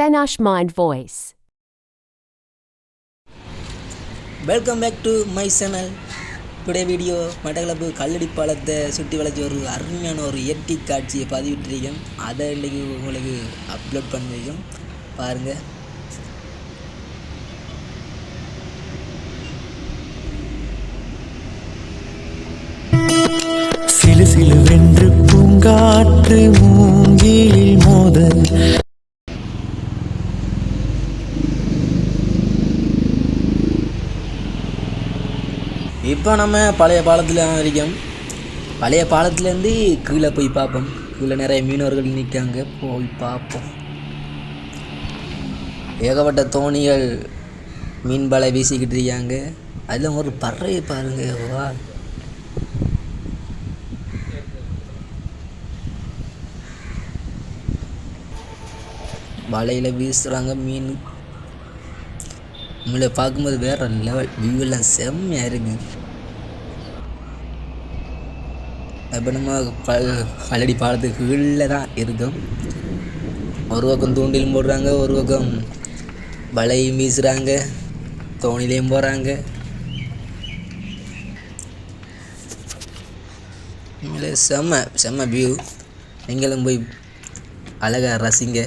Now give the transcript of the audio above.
Benash Mind Voice. Welcome back to my channel today video Batticaloa Kallady பாலத்தை சுற்றி வளைச்சி ஒரு அருமையான ஒரு இயற்கை காட்சியை பதிவிட்டிருக்கேன். அதை இன்றைக்கி உங்களுக்கு அப்லோட் பண்ணியிருக்கேன் பாருங்கள் சிலு சிலுவென்று பூங்காற்று இப்போ நம்ம பழைய பாலத்தில் இருக்கோம். பழைய பாலத்துலேருந்து கீழே போய் பார்ப்போம். கீழே நிறைய மீனவர்கள் நிற்காங்க போய் பார்ப்போம். ஏகப்பட்ட தோணிகள் மீன் பலை வீசிக்கிட்டு இருக்காங்க. அதில் ஒரு பறவை பாருங்க வா. வலையில் வீசுகிறாங்க மீன். உங்களை பார்க்கும்போது வேறு லெவல் வியூ எல்லாம் செம்மையாக இருக்குது இப்போ நம்ம ப பழடி பாலத்துக்கு கீழே தான் இருக்கும். ஒரு பக்கம் தூண்டிலும் போடுறாங்க ஒரு பக்கம் வலையும் வீசுகிறாங்க தோணிலையும் போகிறாங்க செம்ம செம்ம வியூ நீங்களும் போய் அழகாக ரசிங்க.